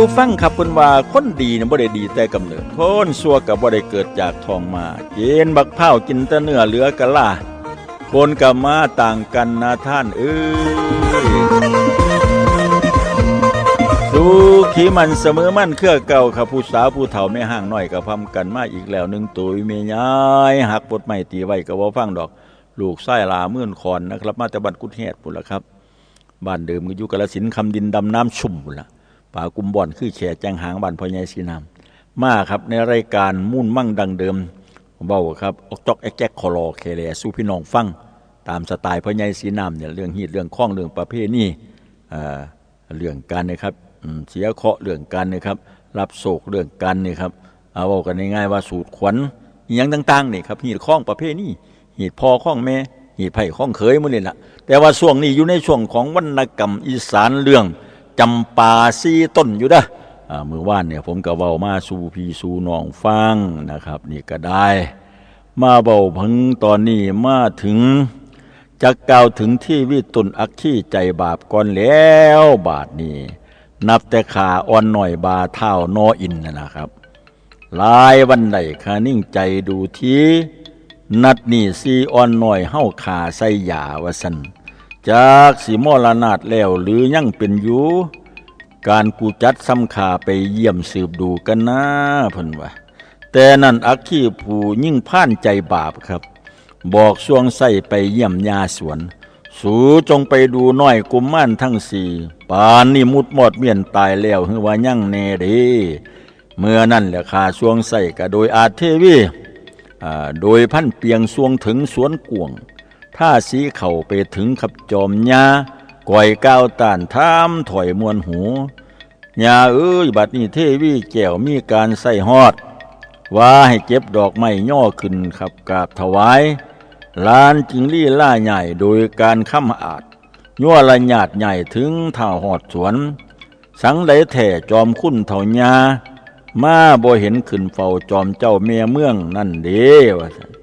ผู้ฟังครับเพิ่นว่าคนดีน่ะบ่ได้ดีแต่กำเนิดคนชั่วก็บ่ได้เกิดจากท้องมากินบักพร้ากินแต่เนื้อเหลือกะล่าคนกับมาต่างกันนะท่านเอ้ยสู้ขีมันเสมอมั่นเครือเก่าครับผู้สาวผู้เฒ่าไม่ห่างน้อยก็พำกันมาอีกแล้วหนึงตุยเมียย้ายหักปดไม้ตีไว้ก็บ่ฟังดอก ลูกไส้ลามื่นคอนนะครับ มาแต่บันกุดเฮดพุ่นละครับ บ้านเดิมก็อยู่กาลสินคำดินดำน้ำชุ่มพุ่นละ ป่ากุมบ่อนคือแขแจงหางบ้านพ่อใหญ่สีน้ำมาครับในรายการมุ่นมั่งดังเดิมเบาครับออกจอกแอกแจกคอรอเคเลสู้พี่น้องฟัง ตามสไตล์พ่อใหญ่สีน้ำเนี่ยเรื่องฮีดเรื่องข้องเรื่องประเภทนี้เอ่อเรื่องการนะครับเสียเคาะเรื่องการนะครับ รับโศกเรื่องการนี่ครับเอาเว้ากันง่ายๆว่าสูตรขวัญอหยังต่างๆนี่ครับฮีดข้องประเภทนี้หีดพ่อข้องแม่หีดไผ่ข้องเคยมื้อนี่ล่ะแต่ว่าช่วงนี้อยู่ในช่วงของวรรณกรรมอีสานเรื่อง จำปาซีต้นอยู่เด้ออ่ามื้อวานเนี่ยผมก็เว้ามาสู่พี่สู่น้องฟังนะครับ นี่ก็ได้ มาเบาพึงตอนนี้มาถึงจะกล่าวถึงที่วิตุนอักขี้ใจบาปก่อนแล้วบาทนี้นับแต่ขาอ่อนหน่อยบาเท่านออินนะครับลายวันใดขานิ่งใจดูทีนัดนี่ซีอ่อนหน่อยเฮาขาใส่ยาวาสัน จากสีมอลนาดแล้วหรือยังเป็นอยู่การกูจัดซ้ำขาไปเยี่ยมสืบดูกันนะเพิ่นว่าแต่นั่นอักขีผู้ยิ่งพ่านใจบาปครับ บอกช่วงใส่ไปเยี่ยมยาสวน สูจงไปดูน้อยกุมม่านทั้งสี่ปานนี่มุดหมดเมียนตายแล้วคือว่ายั่งแน่เดีเมื่อนั่นแหละขาช่วงใส่ก็โดยอาเทวีอ่าโดยพันเปียงสวงถึงสวนกวง ถ้าสีเข่าไปถึงขับจอมยาก่อยก้าวต้านท้ามถอยมวนหูยาเอ้ยบัดนี้เทวีแก้วมีการใส่ฮอด ว่าให้เก็บดอกไม้ย่อขึ้นขับกราบถวายลานจึงลี่ล่าใหญ่โดยการค้ำอาจยั่วละหยาดใหญ่ถึงท่าหอดสวน สังไดแถ่จอมคุ้นเถายามาบ่เห็นขึ้นเฝ้าจอมเจ้าเมียเมืองนั่นเด้ว่าซั่น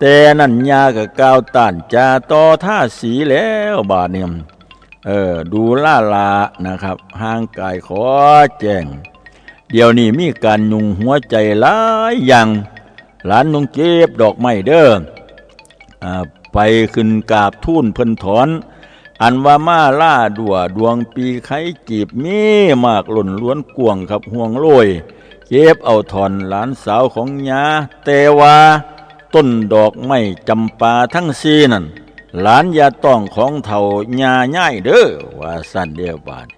แต่นั่นยากับก้าวต้านจาต่อท่าสีแล้วบาดเนี่ยเออดูล่าลานะครับห่างกายขอแจ้ง เดี๋ยวนี้มีการยุงหัวใจหลายอย่างหลานนุงเก็บดอกไม้เด้ออ่าไปขึ้นกราบทูนเพิ่นถอน อันว่ามาล่าดัวดวงปีไข่จีบมีมากหล่นล้วนกวงครับห่วงโรยเก็บเอาถอนหลานสาวของยาแต่ว่า ต้นดอกไม้จำปาทั้งซีนั่นหลานยาต้องของเถายาย่ายเด้อว่าสั้นเดียวบาด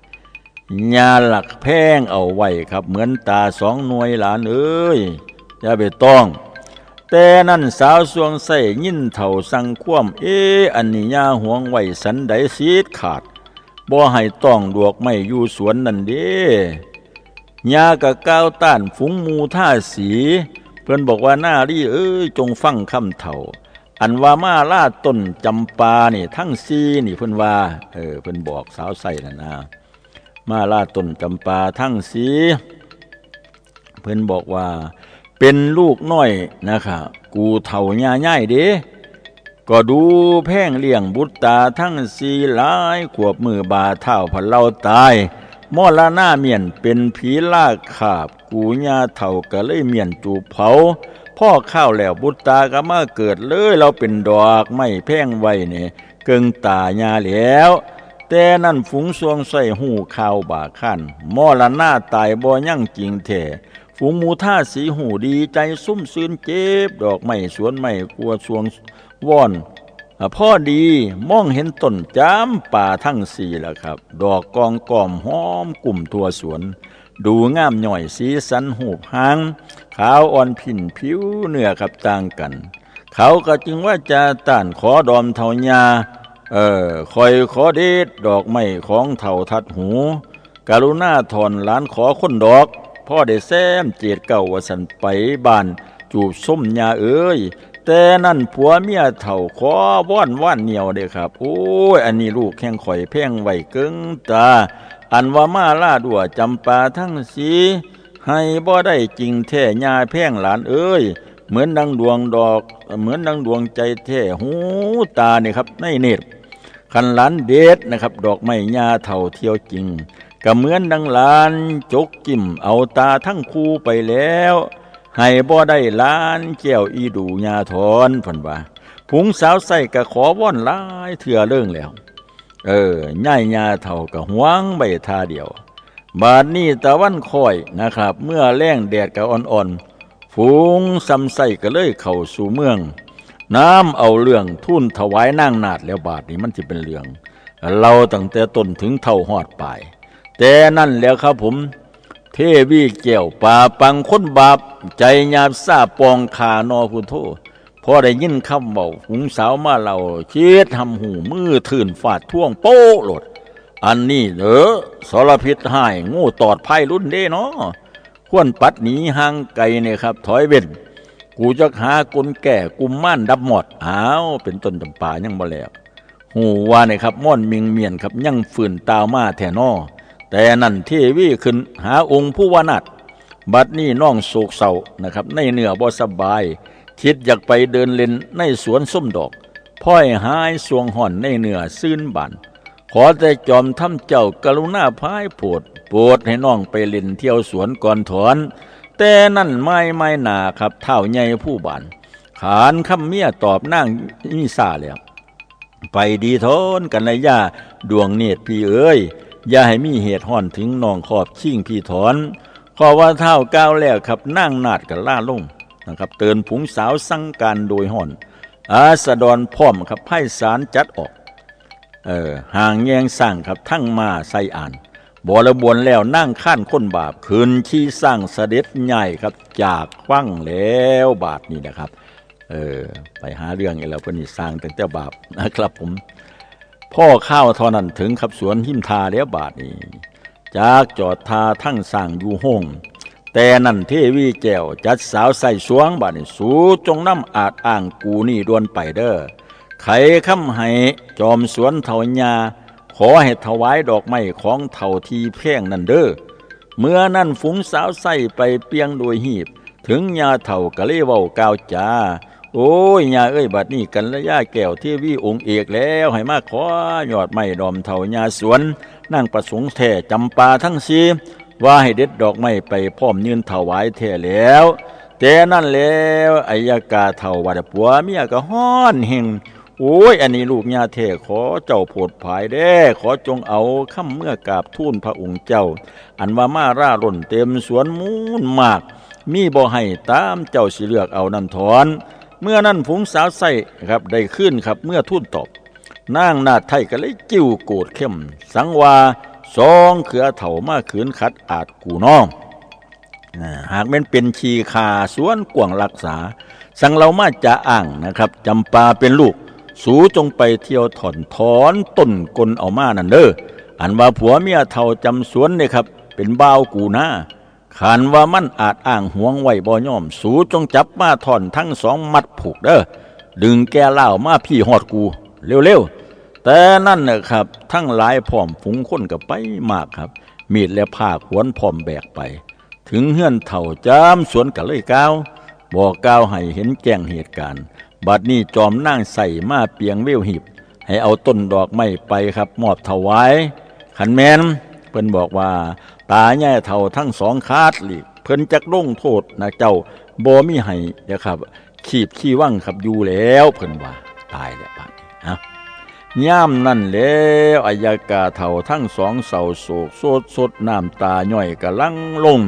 ยาหลักแพงเอาไว้ครับ เหมือนตาสองหน่วยหลานเอ้ยอย่าไปต้อง แต่นั่นสาวสวงใส่ยินเถาสังคว่ำเอออันนี้ยาห่วงไว้สันใดซีดขาดบ่ให้ต้องดวกไม่อยู่สวนนั่นเด้ยากะก้าวต้านฝูงมูท่าสี พื่อนบอกว่าหน้ารี่เอ้ยจงฟังคำเถ่า อันว่ามาล่าต้นจำปานี่ ทั้งซีนี่เพื่อนว่า เออเพื่อนบอกสาวใส่นะนะมาล่าต้นจำปาทั้งสีเพื่อนบอกว่า เป็นลูกน้อยนะคะกูเถ่าย่าย่ายเด้ก็ดูแพ่งเลี้ยงบุตรตาทั้งสีหลายขวบมือบาเท่าพันเล่าตายมอลาหน้าเมียนเป็นผีลากขาบ กูญาเถ่าก็เลยเมียนจูเผาพ่อข้าวแล้วบุตรตาก็มาเกิดเลยเราเป็นดอกไม่แพงไว้เนี่ยเกิงตาญาแล้ว แต่นั่นฝูงสวงใส่หูข้าวบาขั้นมอละหน้าตายบ่ยั่งจริงแท้ฝูงหมูท่าสีหูดีใจซุ่มซืนเจ็บ ดอกไม้สวนไม้กลัวสวงว่อนพ่อดีมองเห็นต้นจามป่าทั้งสี่แล้วครับ ดอกกองกอมหอมกลุ่มทั่วสวน ดูงามหน่อยสีสันหูบหาง ขาวอ่อนผินผิวเนื้อกับต่างกัน เขาก็จึงว่าจะต้านขอดอมเทายาเออคอยขอเดชดอกไม้ของเท่าทัดหู กรุณาถอนหลานขอคนดอก พ่อได้แซมเจียดเก่าวสันไปบ้าน จูบส้มยาเอ้ยแต่นั่นผัวเมียเถ่าขอว่อนว่านเหนียวเด้ครับ โอ้ย อันนี้ลูกแข้งข่อยแพงไว้เกิงตา อันว่ามาล่าดัวจำปาทั้งสีให้บ่ได้จริงแท้ยาแพงหลานเอ้ย เหมือนดังดวงดอก เหมือนดังดวงใจแท้หูตานี่ครับในเนตรคันหลานเดชนะครับ ดอกไม้ยาเท่าเที่ยวจริงก็เหมือนดังหลานจกจิมเอาตาทั้งคู่ไปแล้ว ให้บ่ได้หล้านแก้วอีดูญาทอนเพันว่าผงสาวใส่ก็ขอว่อนลายเถื่อเรื่องแล้ว เออย่ายญาเท่ากับหวงใบทาเดียว บาดนี้ตะวันคอยนะครับ เมื่อแรงแดดกับอ่อนๆฝูงซ้ำใส่ก็เลยเข้าสู่เมือง น้ำเอาเรื่องทุ่นถวายนางนาดแล้วบาดนี้มันจะเป็นเรื่อง เราตั้งแต่ต้นถึงเท่าหอดปลายแต่นั่นแล้วครับผมเทวีเกี่ยวป่าปังคนบาป ใจหยาบซาปองขานอพุทโธ พอได้ยินคำเบาหุงสาวมาเราเชีดทำหูมือถื่นฟาดท่วงโป๊ะโหลด อันนี้เออสารพิษหายงูตอดไพ่รุ่นเด้เนาะควรปัดหนีห่างไกลเนี่ยครับ ถอยเว้นกูจะหากลแก่กุมม่านดับหมดอ้าวเป็นต้นจำปายังบ่แล้วหูว่าเนี่ยครับม่อนมิงเมียนครับยังฝืนตาวมาแทนอแต่นั่นเทวีขึ้นหาองค์ผู้วานัดบัดนี้น้องโศกเศร้านะครับ ในเนื้อบ่สบาย คิดอยากไปเดินเล่นในสวนส้มดอกพ่อยหายสวงห่อนในเนื้อซื่นบานขอแต่จอมทำเจ้ากรุณาพายโปดโปดให้น้องไปเล่นเที่ยวสวนก่อนถอน แต่นั่นไม่ไม่นาครับเท่าใหญ่ผู้บานขานคำเมียตอบนั่งนิสาแล้ว ไปดีทนกันเลยย่าดวงเนตรพี่เอ้ยอย่าให้มีเหตุห่อนถึงน้องขอบชิ่งพี่ถอนขอว่าเท่าก้าวแล้วครับนั่งนาดกับล่าลง นะครับเตือนผงสาวสั่งการโดยห่อน อาสะดอนพร้อมครับไพ่สารจัดออกเออห่างแยงสร้างครับทั้งมาใส่อ่านบรบวนแล้วนั่งข้านคนบาปคืนที่สร้างเสด็จใหญ่ครับ จากฟังแล้วบาทนี่นะครับเออไปหาเรื่องอีกแล้วเพิ่นนี่สร้างตั้งแต่บาปนะครับผม พ่อข้าวท่านั้นถึงขับสวนหิมทาแล้วบาทนี้จากจอดทาทั้งสร้างอยู่ห้อง แต่นั่นเทวีแก้วจัดสาวใส่สวงบานี้สูจงน้ำอาจอ่างกูนี่ดวนไปเด้อไขคำให้จอมสวนเถาญาขอให้ถวายดอกไม้ของเถาทีเพ่งนั่นเด้อเมื่อนั่นฝูงสาวใส่ไปเปียงโดยหีบ ถึงยาเถ่ากะเลเว้ากาวจาโอ้ยยาเอ้ยบัดนี้กันละยาแก้วเทวีองค์เอกแล้วให้มาขอยอดไม้ดอมเถายาสวนนั่งประสงค์แท่จำปาทั้งสี ว่าให้เด็ดดอกไม้ไปพร้อมยืนถวายแท่แล้วแต่นั่นแล้วอายกาเถ่าวัดปัวเมียก็ฮ้อนเฮงโอ้ย อันนี้ลูกยาเทขอเจ้าโผดภายเด้ ขอจงเอาคำเมื่อกราบทูลพระองค์เจ้า อันว่ามาร่าร่นเต็มสวนมูนมาก มีบ่ให้ตามเจ้าสิเลือกเอานั่นถอน เมื่อนั้นฝูงสาวใส่ครับได้ขึ้นครับเมื่อทุ่นตอบนางนาไทยก็เลยจิ้วโกรธเข้ม สังวา สองเขือเถ่ามาขืนขัดอาจกูน้องหากแม่นเป็นชีคาสวนกวางรักษา สังเรามาจะอ่างนะครับจำปาเป็นลูก สูจงไปเที่ยวถอนถอนต้นกลเอามานั่นเด้ออันว่าผัวเมียเท่าจำสวนเนี่ยครับ เป็นบ่าวกูหน้าขานว่ามันอาจอ้างห่วงไหวบ่ย่อม สูจงจับมาถอนทั้งสองมัดผูกเด้อดึงแกเล่ามาพี่หอดกู เร็วๆ แต่นั่นนะครับ ทั้งหลายพร้อมฝูงคนกับไปมากครับ มีดและผ้าขวนพร้อมแบกไป ถึงเฮือนเถ่าจามสวนกันเลยก้าวบอกก้าวให้เห็นแจ้งเหตุการณ์ บัดนี้จอมนั่งใส่มาเปียงเววหีบให้เอาต้นดอกไม้ไปครับมอบถวายขันแมนเพิ่นบอกว่า ตาแย่เท่าทั้งสองคาดหลีกเพิ่นจักลงโทษนะเจ้าบ่มีให้นะครับ ขีบขี้ว่างครับอยู่แล้วเพิ่นว่า ตายแล้วบัดนี้ฮะ ย่ามนั่นแล้วอายากาเท่าทั้งสองเสาโศกโสดสดน้ำตาย่อยกะลังลง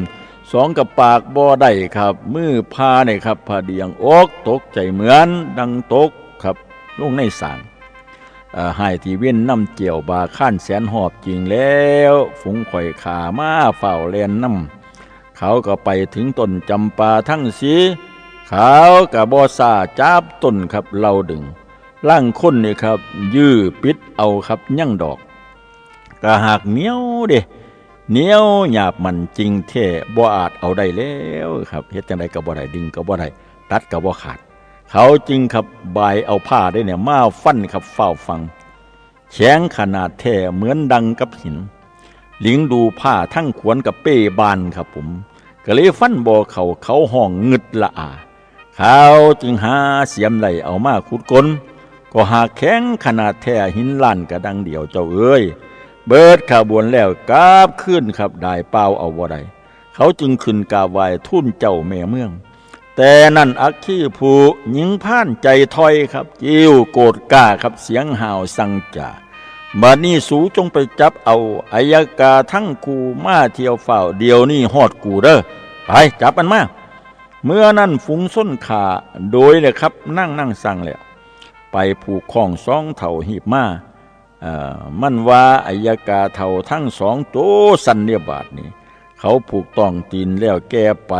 สองกับปากบ่ได้ครับ มือพาเนี่ยครับพาเดียงอกตกใจเหมือนดังตกครับลงในสางเอ่อให้ที่เว้นน้ำเจียวบาข้านแสนหอบจริงแล้ว ฝูงข่อยขามาเฝ้าแลนน้ำเขาก็ไปถึงต้นจำปาทั้งสีเขากับบอซาจับต้นครับเราดึง ร่างคนนี่ครับ ยื้อปิดเอาครับยั่งดอกกะหากเหนียวเด้เหนียวหยาบมันจริงแท้บ่อาจเอาได้แล้วครับเฮ็ดจังไดก็บ่ได้ดึงก็บ่ได้ตัดก็บ่ขาด เขาจริงครับบายเอาผ้าได้เนี่ยมาฟันครับเฝ้าฟัง แข็งขนาดแท้เหมือนดังกับหิน หลิงดูผ้าทั้งขวนกับเป้บานครับผมก็เลยฟันบ่เขาเขาห้องงึดละอา เขาจึงหาเสียมไหลเอามาขุดกล ก็หากแข็งขนาดแท้หินล้านกระดังเดียวเจ้าเอ้ย เบิดขบวนแล้วกราบขึ้นครับได้เปล่าเอาบ่ได้เขาจึงขึ้นกาบไหว้ทุ่นเจ้าแม่เมือง แต่นั่นอักขีผู้หญิงพ่านใจถอยครับ จิ้วโกรธกล้าครับเสียงห่าวสั่งจ่าบัดนี้สูจงไปจับเอาอายกาทั้งกูมาเที่ยวเฝ้าเดียวนี่ฮอดกูเด้อไปจับมันมาเมื่อนั้นฝูงส้นขาโดยเลยครับนั่งนั่งสั่งแล้ว ไปผูกข้องสองเท่าหีบมาเอ่อมันว่าอายกาเท่าทั้งสองโตสันเนียบาทนี่เขาผูกต้องตีนแล้วแกไป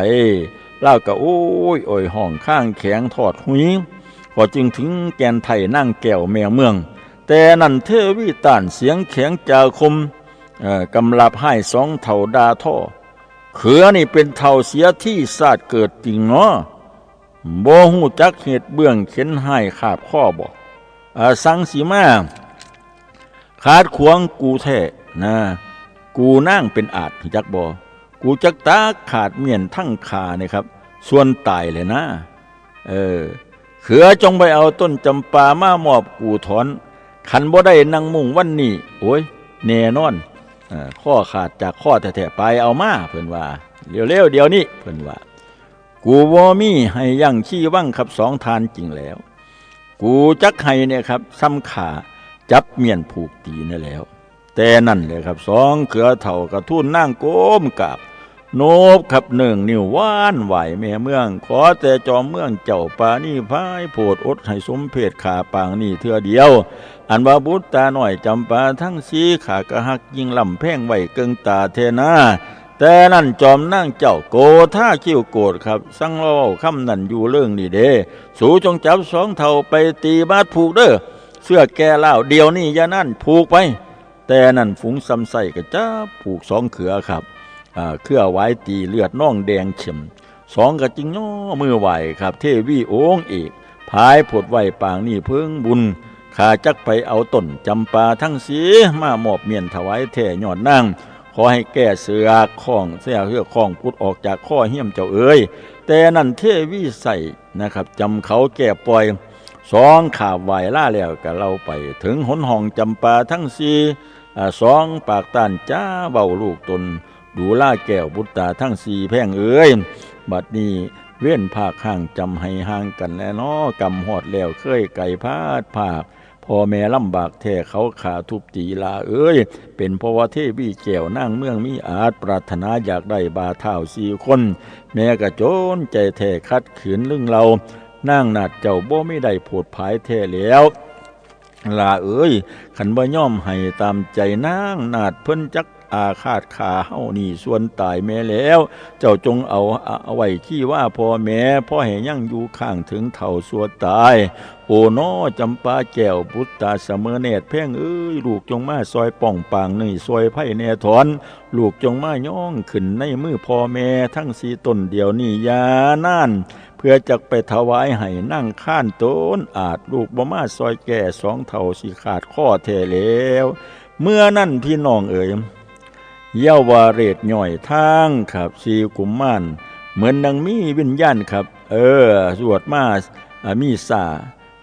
เล่าก็โอ้ยโอยห้องข้างแข็งทอดหุยพอจึงถึงแกนไทยนั่งแก้วแมวเมือง แต่นั่นเทวีต้านเสียงแข็งจาคมเอ่อกำลับให้สองเท่าดาท่อเขือนี่เป็นเท่าเสียที่ศาสตร์เกิดจริงเนาะ บ่หูจักเหตุเบื้องเข็นให้ขาบข้อบ่อาสังสีมาขาดขวางกูแท้นะกูนั่งเป็นอาจจักบ่กูจักตาขาดเมียนทั้งขาเนี่ยครับ ส่วนตายเลยนะเออเขือจงไปเอาต้นจำปามามอบกูถอน ขันบ่ได้นังมุ่งวันนี้โอ้ยแน่นอนอ่อข้อขาดจากข้อแท้ๆไปเอามาเพิ่อนว่าเร็วๆเดี๋ยวนี้เพิ่อนว่า กูบ่มีให้ยั่งขี้ว่างครับสองทานจริงแล้ว กูจักให้เนี่ยครับซ้ำขาจับเมียนผูกตีนั่นแล้ว แต่นั่นเลยครับสองเขือเถ่ากระทุ่นนั่งโก้มกราบโนบขับหนึ่งนิ้วว่านไหวแม่เมือง ขอแต่จอมเมืองเจ้าปานี่พายโพดอดให้สมเพศขาปางนี่เทื่อเดียว อันว่าบุตรตาหน่อยจำปาทั้งสีขากระหักยิงลำแพ่งไหวเกิงตาเทนา แต่นั่นจอมนั่งเจ้าโกท่าคิ้วโกรธครับ สั่งเล่าคำนั่นอยู่เรื่องนี่เด้สูจงจับสองเท่าไปตีบาดผูกเด้อเสื้อแก่เล่าเดียวนี่ยานั่นผูกไป แต่นั่นฝูงซ้ำใส่กระจ้าผูกสองเขือครับอ่าเครือไว้ตีเลือดน่องแดงเข็มสองกระจิงย่อมือไหวครับ เทวีโองเอกพายผดไหวปางนี่เพิ่งบุญข้าจักไปเอาต้นจำปาทั้งสีมามอบเมียนถวายแท่ยอดนาง ขอให้แก้เสือข้องเสียเหือข้องพุดออกจากข้อเหี้ยมเจ้าเอ๋ยแต่นั่นเทวีใส่นะครับจำเขาแก่ปล่อยสองขาบไหวล่าแล้วกับเราไป ถึงหนห้องจำปาทั้งสี่สองปากต้านจ้าเบาลูกตน ดูล่าแก้วบุตตาทั้งสี่แพ่งเอ๋ยบัดนี้เว้นภาคห่างจำให้ห่างกันแน่นอกำหอดแล้วเคยไก่พาดภาค พ่อแม่ลำบากแท้เขาขาทุบตีลาเอ้ย เป็นเพราะว่าเทวีแก้วนั่งเมืองมีอาจปรารถนาอยากได้บาเท่าสี่คน แม่กระโจนใจแท้คัดขืนลึงเรานั่งนาดเจ้าบ่ไม่ได้โผดผายแท้แล้วลาเอ้ยขันบ่ย่อมให้ตามใจนางนาดเพิ่นจัก อาฆาตขาเฮานี่ส่วนตายแม่แล้ว เจ้าจงเอาเอาไว้ขี้ว่าพ่อแม่พ่อให้ยังอยู่ข้างถึงเท่าสัวตาย โอ้นอจำปาแก้วพุทธาเสมอเนตรเพ่งเอ้ยลูกจงมาซอยป่องปางนี่ซอยไผ่แน่ถอน ลูกจงมาย่องขึ้นในมือพ่อแม่ทั้งสีตนเดียวนี่ยานั่นเพื่อจะไปถวายให้นั่งข้านต้นอาจลูกบ่มาซอยแก่สองเท่าสิขาดข้อแท้แล้ว เมื่อนั่นพี่น้องเอ๋ย เยาวาเรศย่อยทางครับสีกุมมานเหมือนดังมีวิญญาณครับ เออ สวดมาอามีสา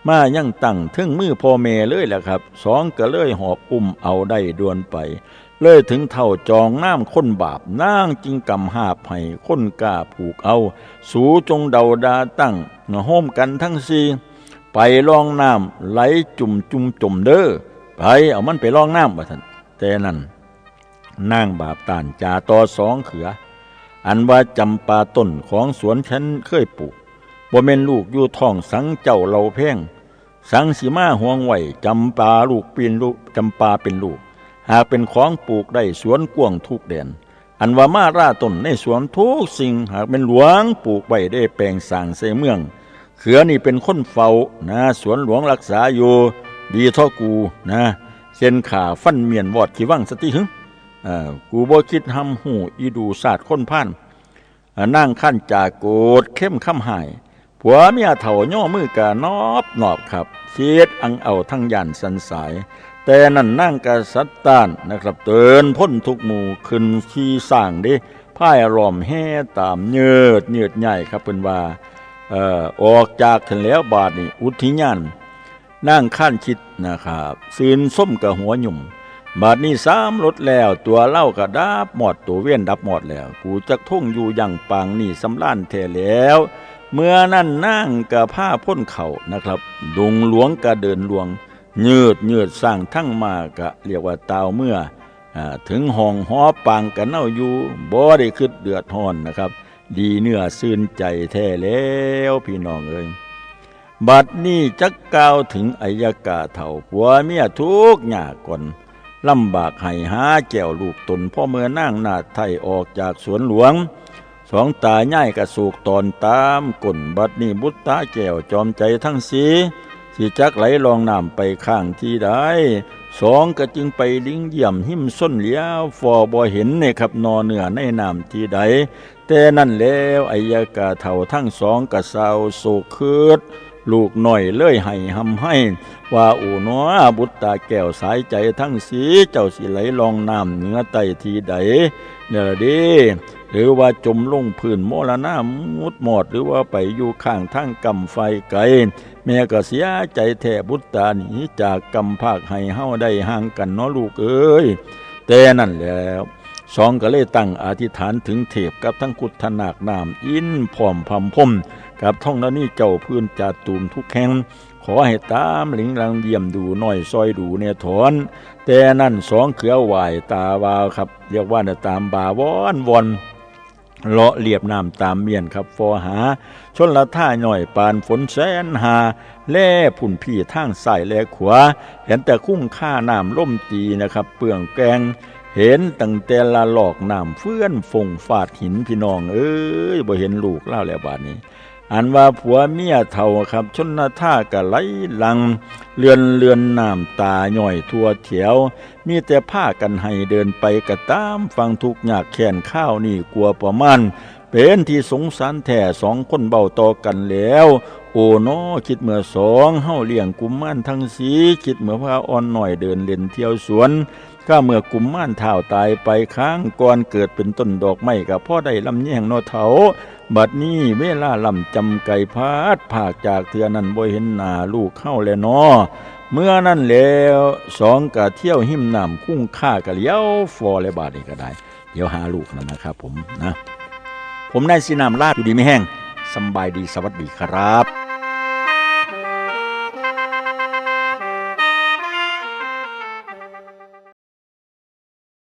มายังตั้งถึงมือพ่อแม่เลยแหละครับ สองก็เลยหอบอุ้มเอาได้ดวนไป เลยถึงเท่าจองน้ำค้นบาปนางจิงกำหาบให้ค้นกล้าผูกเอา สูจงเดาดาตั้งโฮมกันทั้งสีไปลองน้ำไหลจุ่มจุ่มจุ่มเด้อไปเอามันไปลองน้ำว่าท่านแต่นั่น นางบาปตานจาต่อสองเขือ อันว่าจำปาต้นของสวนฉันเคยปลูกบ่แม่นลูกอยู่ท้องสังเจ้าเราแพ่ง สังสีมาห่วงไหวจำปาลูกปีนลูกจำปาเป็นลูก หากเป็นของปลูกได้สวนกว้างทุกแดน อันว่ามาราต้นในสวนทุกสิ่งหากเป็นหลวงปลูกไว้ได้แปลงสร้างใส่เมือง เขือนี่เป็นคนเฝ้านะสวนหลวงรักษาอยู่ดีท่ากูนะเส้นขาฟันเมียนวอดขีวังสติหึเอ่อ กูบ่คิดหำหูอีดูศาสตร์คนพันอ่านั่งขั้นจากโกดเข้มข้าหาย ผัวเมียเถ่าย่อมือกะนอบนอบครับเชียดอังเอาทั้งยันสันสาย แต่นั่นนั่งกะสัตตานนะครับ เตือนพ้นทุกหมู่ขึ้นขี้สร้างดิพ่ายรอมแห่ตามเยืดเยืดใหญ่ครับเป็นว่าเอ่อออกจากถึงแล้วบาทนี่อุทิญาณนั่งขั้นคิดนะครับซีนส้มกับหัวหยุ่ม บาดนี้สามรถแล้ว ตัวเล่าก็ดับหมดตัวเว้นดับหมดแล้ว กูจักท่งอยู่อย่างปางนี่สำล้านแท้แล้ว เมื่อนั่นนั่งกับผ้าพ้นเข่านะครับ ดงหลวงก็เดินหลวง เยืดยืดสร้างทั้งมากะเรียกว่าตาวเมื่ออถึงห้องหอปางกันเน่าอยู่บ่ได้คิดเดือดร้อนนะครับ ดีเนื้อซื่นใจแท้แล้วพี่น้องเอ้ยบัดนี้จักกล่าวถึงอายกาเถ่าผัวเมียทุกข์ยากก่อน ลำบากให้หาแก้วลูกตนพ่อเมื่อนั่งนาดไทยออกจากสวนหลวง สองตาใหญ่กระสูกตอนตามก่นบัดนี้บุตตาแก้วจอมใจทั้งสีสิจักไหลลองน้ำไปข้างที่ใดสองก็จึงไปลิงเยี่ยมหิมส้นเลี้ยวฟอบ่เห็นเนี่ยครับนอเหนือในน้ำที่ใดแต่นั่นแล้วอายกาเถ่าทั้งสองกระเศร้าโศกคืด ลูกหน่อยเลยให้หำให้ ว่าอูน้อบุตรตาแก้วสายใจทั้งสีเจ้าสิไหลลองน้ำเหนือไตทีใดเนี่ยดิหรือว่าจมลงพื้นโมลนามุดหมอดหรือว่าไปอยู่ข้างทั้งกำไฟไกลแม่ก็เสียใจแท้บุตรตาหนีจากกำภาคให้เฮาได้ห่างกันเนาะลูกเอ้ยแต่นั่นแล้วสองก็เลยตั้งอธิษฐานถึงเทพกับทั้งกุฒนาคนามอินพร้อมพำพม กับท่องแล้วนี่เจ้าพื้นจาตูมทุกแห่งขอให้ตามหลิงลังเยี่ยมดูหน่อยซอยดูเนี่ยถอน แต่นั่นสองเขือไหวตาวาวครับ เรียกว่าเนี่ยตามบาวอนวอนเลาะเรียบน้ำตามเมียนครับฟอหา ชนละท่าหน่อยปานฝนแสนหา แล่ผุ่นพี่ทางซ้ายแลขวา เห็นแต่คุ้งค่าน้ำล่มตีนะครับ เปลืองแกงเห็นตั้งแต่ละหลอกน้ำเฟื่อนฟงฟาดหินพี่น้อง เอ้ยบ่เห็นลูกเล่าแล้วบาดนี้ อันว่าผัวเมียเท่าครับ ชนนาท่ากะไหลหลัง เลือนเลือนน้ำตาหน่อยทั่วเถียว มีแต่ผ้ากันให้เดินไปกะตามฟังทุกอยากแขนข้าวนี่กลัวประมาณเป็นที่สงสารแท่สองคนเบาต่อกันแล้ว โอ้นอคิดเมื่อสองเฮาเลี้ยงกุมม่านทั้งสีคิดเมื่อพาอ่อนหน่อยเดินเล่นเที่ยวสวน ข้าเมื่อกุมม่านเท่าตายไปค้างก่อนเกิดเป็นต้นดอกไม้กับพ่อได้ลำแยงนอเถาบัดนี้เวลาลำจำไก่พาดผากจากเทือนั้นบ่เห็นหน้าลูกเข้าแล้วนอเมื่อนั้นแล้วสองกะเที่ยวหิมน้ำคุ้งค่ากะเลี้ยวฟอและบาดนี้ก็ได้ เดี๋ยวหาลูกนั่นะครับผมนะ ผมนายสีนามลาดอยู่ดีไม่แห้งสบายดีสวัสดีครับ